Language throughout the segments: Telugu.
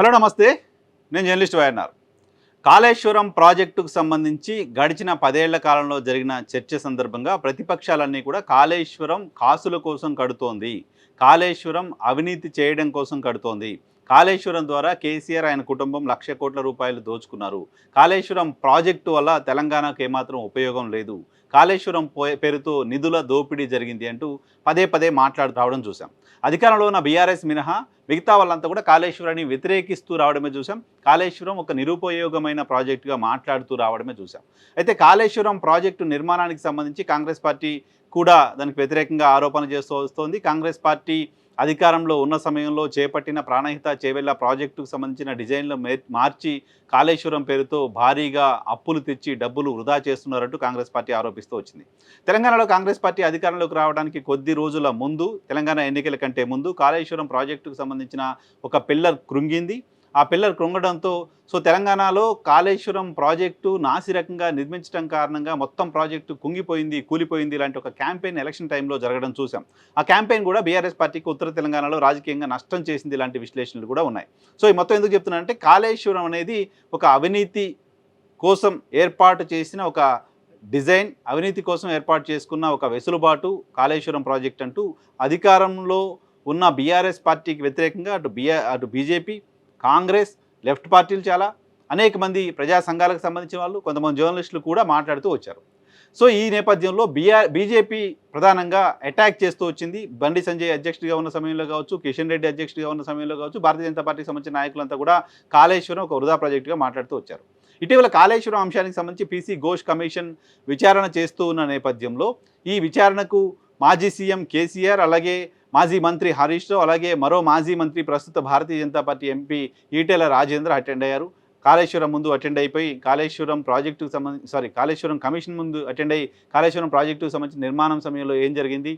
హలో నమస్తే. నేను జర్నలిస్ట్ వైఎన్ఆర్. కాళేశ్వరం ప్రాజెక్టుకు సంబంధించి గడిచిన పదేళ్ళ కాలంలో జరిగిన చర్చ సందర్భంగా ప్రతిపక్షాలన్నీ కూడా కాళేశ్వరం కాసుల కోసం కడుతోంది. కాళేశ్వరం అవినీతి చేయడం కోసం కడుతోంది. కాళేశ్వరం ద్వారా కేసీఆర్ ఆయన కుటుంబం లక్ష కోట్ల రూపాయలు దోచుకున్నారు. కాళేశ్వరం ప్రాజెక్టు వల్ల తెలంగాణకు ఏమాత్రం ఉపయోగం లేదు. కాళేశ్వరం పేరుతో నిధుల దోపిడీ జరిగింది అంటూ పదే పదే మాట్లాడుతూ రావడం చూసాం అధికారంలో ఉన్న బీఆర్ఎస్ మినహా మిగతా వాళ్ళంతా కూడా కాళేశ్వరాన్ని వ్యతిరేకిస్తూ రావడమే చూసాం కాళేశ్వరం ఒక నిరుపయోగమైన ప్రాజెక్టుగా మాట్లాడుతూ రావడమే చూసాం అయితే కాళేశ్వరం ప్రాజెక్టు నిర్మాణానికి సంబంధించి కాంగ్రెస్ పార్టీ కూడా దానికి వ్యతిరేకంగా ఆరోపణ చేస్తూ వస్తోంది. కాంగ్రెస్ పార్టీ అధికారంలో ఉన్న సమయంలో చేపట్టిన ప్రాణహిత చేవెళ్ళ ప్రాజెక్టుకు సంబంధించిన డిజైన్లు మార్చి కాళేశ్వరం పేరుతో భారీగా అప్పులు తెచ్చి డబ్బులు వృధా చేస్తున్నారంటూ కాంగ్రెస్ పార్టీ ఆరోపిస్తూ వచ్చింది. తెలంగాణలో కాంగ్రెస్ పార్టీ అధికారంలోకి రావడానికి కొద్ది రోజుల ముందు తెలంగాణ ఎన్నికల కంటే ముందు కాళేశ్వరం ప్రాజెక్టుకు సంబంధించిన ఒక పిల్లర్ కృంగింది. ఆ పిల్లలు కృంగడంతో సో తెలంగాణలో కాళేశ్వరం ప్రాజెక్టు నాసిరకంగా నిర్మించడం కారణంగా మొత్తం ప్రాజెక్టు కుంగిపోయింది కూలిపోయింది ఇలాంటి ఒక క్యాంపెయిన్ ఎలక్షన్ టైంలో జరగడం చూసాం. ఆ క్యాంపెయిన్ కూడా బీఆర్ఎస్ పార్టీకి ఉత్తర తెలంగాణలో రాజకీయంగా నష్టం చేసింది ఇలాంటి విశ్లేషణలు కూడా ఉన్నాయి. సో ఈ మొత్తం ఎందుకు చెప్తున్నానంటే కాళేశ్వరం అనేది ఒక అవినీతి కోసం ఏర్పాటు చేసిన ఒక డిజైన్ అవినీతి కోసం ఏర్పాటు చేసుకున్న ఒక వెసులుబాటు కాళేశ్వరం ప్రాజెక్ట్ అంటూ అధికారంలో ఉన్న బీఆర్ఎస్ పార్టీకి వ్యతిరేకంగా అటు బిఆర్ అటు బీజేపీ కాంగ్రెస్ లెఫ్ట్ పార్టీలు చాలా అనేక మంది ప్రజా సంఘాలకు సంబంధించిన వాళ్ళు కొంతమంది జర్నలిస్టులు కూడా మాట్లాడుతూ వచ్చారు. సో ఈ నేపథ్యంలో బీఆర్ బీజేపీ ప్రధానంగా అటాక్ చేస్తూ వచ్చింది. బండి సంజయ్ అధ్యక్షుడిగా ఉన్న సమయంలో కావచ్చు కిషన్ రెడ్డి అధ్యక్షుడిగా ఉన్న సమయంలో కావచ్చు భారతీయ జనతా పార్టీకి సంబంధించిన నాయకులంతా కూడా కాళేశ్వరం ఒక వృధా ప్రాజెక్టుగా మాట్లాడుతూ వచ్చారు. ఇటీవల కాళేశ్వరం అంశానికి సంబంధించి పీసీ ఘోష్ కమిషన్ విచారణ చేస్తూ ఉన్న నేపథ్యంలో ఈ విచారణకు మాజీ సీఎం కేసీఆర్ అలాగే మాజీ మంత్రి హరీష్ అలాగే మరో మాజీ మంత్రి ప్రస్తుత Bharatiya Janata party MP Etela Rajendra attend అయ్యారు. కాళేశ్వరం ముందు అటెండ్ అయిపోయి కాళేశ్వరం ప్రాజెక్టుకు సంబంధించి సారీ కాళేశ్వరం కమిషన్ ముందు అటెండ్ అయ్యి కాళేశ్వరం ప్రాజెక్టుకు సంబంధించిన నిర్మాణం సమయంలో ఏం జరిగింది?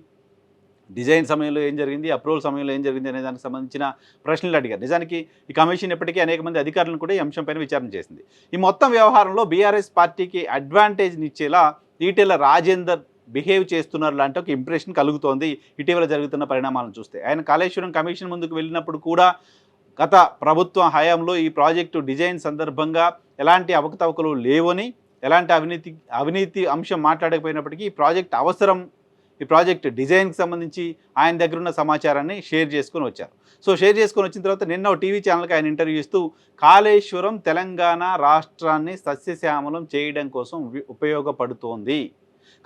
డిజైన్ సమయంలో ఏం జరిగింది? అప్రూవల్ సమయంలో ఏం జరిగింది? అనే దానికి సంబంధించిన ప్రశ్నలు అడిగారు. నిజానికి ఈ కమిషన్ ఇప్పటికీ అనేక మంది అధికారులను కూడా ఈ అంశంపైన విచారణ చేసింది. ఈ మొత్తం వ్యవహారంలో బీఆర్ఎస్ పార్టీకి అడ్వాంటేజ్ ఇచ్చేలా ఈటెల రాజేందర్ బిహేవ్ చేస్తున్నారు లాంటి ఒక ఇంప్రెషన్ కలుగుతోంది. ఇటీవల జరుగుతున్న పరిణామాలను చూస్తే. ఆయన కాళేశ్వరం కమిషన్ ముందుకు వెళ్ళినప్పుడు కూడా గత ప్రభుత్వ హయాంలో ఈ ప్రాజెక్టు డిజైన్ సందర్భంగా ఎలాంటి అవకతవకలు లేవని ఎలాంటి అవినీతి అవినీతి అంశం మాట్లాడకపోయినప్పటికీ ఈ ప్రాజెక్ట్ అవసరం ఈ ప్రాజెక్ట్ డిజైన్కి సంబంధించి ఆయన దగ్గర ఉన్న సమాచారాన్ని షేర్ చేసుకొని వచ్చారు. సో షేర్ చేసుకొని వచ్చిన తర్వాత నిన్న టీవీ ఛానల్కి ఆయన ఇంటర్వ్యూ ఇస్తూ కాళేశ్వరం తెలంగాణ రాష్ట్రాన్ని సస్యశ్యామలం చేయడం కోసం ఉపయోగపడుతోంది.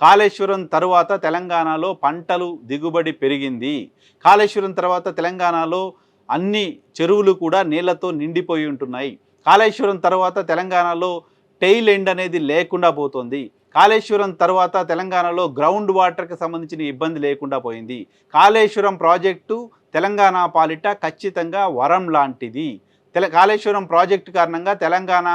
కాళేశ్వరం తరువాత తెలంగాణలో పంటలు దిగుబడి పెరిగింది. కాళేశ్వరం తర్వాత తెలంగాణలో అన్ని చెరువులు కూడా నీళ్ళతో నిండిపోయి ఉంటున్నాయి. కాళేశ్వరం తర్వాత తెలంగాణలో టెయిల్ ఎండ్ అనేది లేకుండా పోతుంది. కాళేశ్వరం తర్వాత తెలంగాణలో గ్రౌండ్ వాటర్కి సంబంధించిన ఇబ్బంది లేకుండా పోయింది. కాళేశ్వరం ప్రాజెక్టు తెలంగాణ పాలిట ఖచ్చితంగా వరం లాంటిది. తెల కాళేశ్వరం ప్రాజెక్టు కారణంగా తెలంగాణ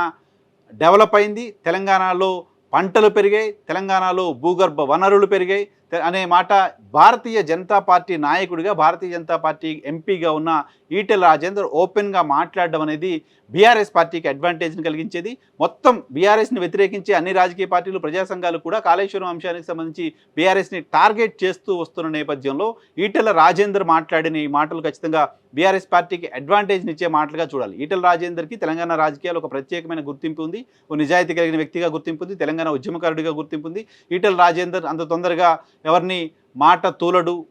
డెవలప్ అయింది. తెలంగాణలో పంటలు పెరిగాయి తెలంగాణలో భూగర్భ వనరులు పెరిగాయి అనే మాట భారతీయ జనతా పార్టీ నాయకుడిగా భారతీయ జనతా పార్టీ ఎంపీగా ఉన్న ఈటెల రాజేందర్ ఓపెన్గా మాట్లాడడం అనేది బీఆర్ఎస్ పార్టీకి అడ్వాంటేజ్ని కలిగించేది. మొత్తం బీఆర్ఎస్ని వ్యతిరేకించే అన్ని రాజకీయ పార్టీలు ప్రజా సంఘాలు కూడా కాళేశ్వరం అంశానికి సంబంధించి బీఆర్ఎస్ని టార్గెట్ చేస్తూ వస్తున్న నేపథ్యంలో ఈటెల రాజేందర్ మాట్లాడిన ఈ మాటలు ఖచ్చితంగా బీఆర్ఎస్ పార్టీకి అడ్వాంటేజ్ని ఇచ్చే మాటలుగా చూడాలి. ఈటెల రాజేందర్కి తెలంగాణ రాజకీయాలు ఒక ప్రత్యేకమైన గుర్తింపు ఉంది. ఓ నిజాయితీ కలిగిన వ్యక్తిగా గుర్తింపు ఉంది. తెలంగాణ ఉద్యమకారుడిగా గుర్తింపు ఉంది. ఈటెల రాజేందర్ అంత తొందరగా ఎవరిని మాట తూలడు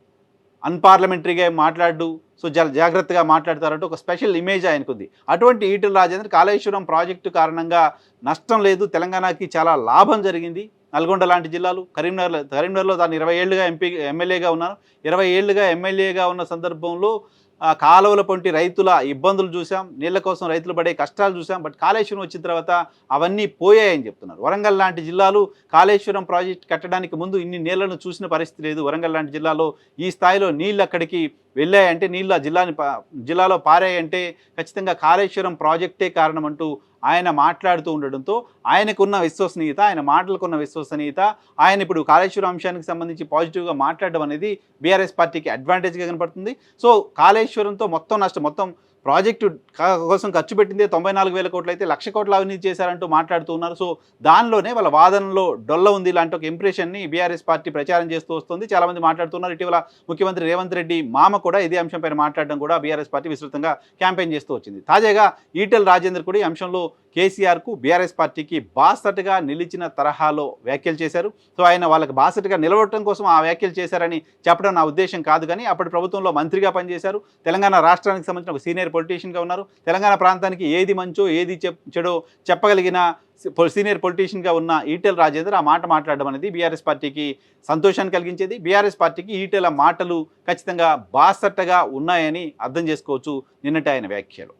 అన్పార్లమెంటరీగా మాట్లాడు సో జా- జాగ్రత్తగా మాట్లాడతారంటే ఒక స్పెషల్ ఇమేజ్ ఆయనకుంది. అటువంటి ఈటల రాజేంద్ర కాళేశ్వరం ప్రాజెక్టు కారణంగా నష్టం లేదు. తెలంగాణకి చాలా లాభం జరిగింది. నల్గొండ లాంటి జిల్లాలు కరీంనగర్లో కరీంనగర్లో దాన్ని ఇరవై ఏళ్ళుగా ఎంపీ ఎమ్మెల్యేగా ఉన్నారు ఇరవై ఏళ్ళుగా ఎమ్మెల్యేగా ఉన్న సందర్భంలో కాలువల పొంటి రైతుల ఇబ్బందులు చూసాం నీళ్ళ కోసం రైతులు పడే కష్టాలు చూసాం బట్ కాళేశ్వరం వచ్చిన తర్వాత అవన్నీ పోయాయని చెప్తున్నారు. వరంగల్ లాంటి జిల్లాలు కాళేశ్వరం ప్రాజెక్ట్ కట్టడానికి ముందు ఇన్ని నీళ్ళను చూసిన పరిస్థితి లేదు. వరంగల్ లాంటి జిల్లాలో ఈ స్థాయిలో నీళ్ళు అక్కడికి వెళ్ళాయంటే నీళ్ళు ఆ జిల్లాని జిల్లాలో పారాయంటే ఖచ్చితంగా కాళేశ్వరం ప్రాజెక్టే కారణం అంటూ ఆయన మాట్లాడుతూ ఉండడంతో ఆయనకున్న విశ్వసనీయత ఆయన మాటలకున్న విశ్వసనీయత ఆయన ఇప్పుడు కాళేశ్వరం అంశానికి సంబంధించి పాజిటివ్గా మాట్లాడడం అనేది బీఆర్ఎస్ పార్టీకి అడ్వాంటేజ్గా కనపడుతుంది. సో కాళేశ్వరంతో మొత్తం నష్టం మొత్తం ప్రాజెక్టు కోసం ఖర్చు పెట్టిందే తొంభై నాలుగు వేల కోట్లు అయితే లక్ష కోట్ల అవినీతి చేశారంటూ మాట్లాడుతూ ఉన్నారు. సో దానిలోనే వాళ్ళ వాదనలో డొల్ల ఉంది. ఇలాంటి ఒక ఇంప్రెషన్ని బీఆర్ఎస్ పార్టీ ప్రచారం చేస్తూ వస్తుంది. చాలామంది మాట్లాడుతున్నారు. ఇటీవల ముఖ్యమంత్రి రేవంత్ రెడ్డి మామ కూడా ఇదే అంశంపైన మాట్లాడడం కూడా బీఆర్ఎస్ పార్టీ విస్తృతంగా క్యాంపెయిన్ చేస్తూ వచ్చింది. తాజాగా ఈటెల్ రాజేందర్ కూడా ఈ అంశంలో కేసీఆర్కు బీఆర్ఎస్ పార్టీకి బాసటగా నిలిచిన తరహాలో వ్యాఖ్యలు చేశారు. సో ఆయన వాళ్ళకి బాసటగా నిలవటం కోసం ఆ వ్యాఖ్యలు చేశారని చెప్పడం నా ఉద్దేశం కాదు కానీ అప్పటి ప్రభుత్వంలో మంత్రిగా పనిచేశారు. తెలంగాణ రాష్ట్రానికి సంబంధించిన ఒక సీనియర్ పొలిటీషియన్గా ఉన్నారు. తెలంగాణ ప్రాంతానికి ఏది మంచో ఏది చెడో చెప్పగలిగిన సీనియర్ పొలిటీషియన్గా ఉన్న ఈటెల రాజేందర్ ఆ మాట మాట్లాడడం అనేది బీఆర్ఎస్ పార్టీకి సంతోషాన్ని కలిగించేది. బీఆర్ఎస్ పార్టీకి ఈటెల మాటలు ఖచ్చితంగా బాసట్టగా ఉన్నాయని అర్థం చేసుకోవచ్చు. నిన్నటి ఆయన వ్యాఖ్యలు.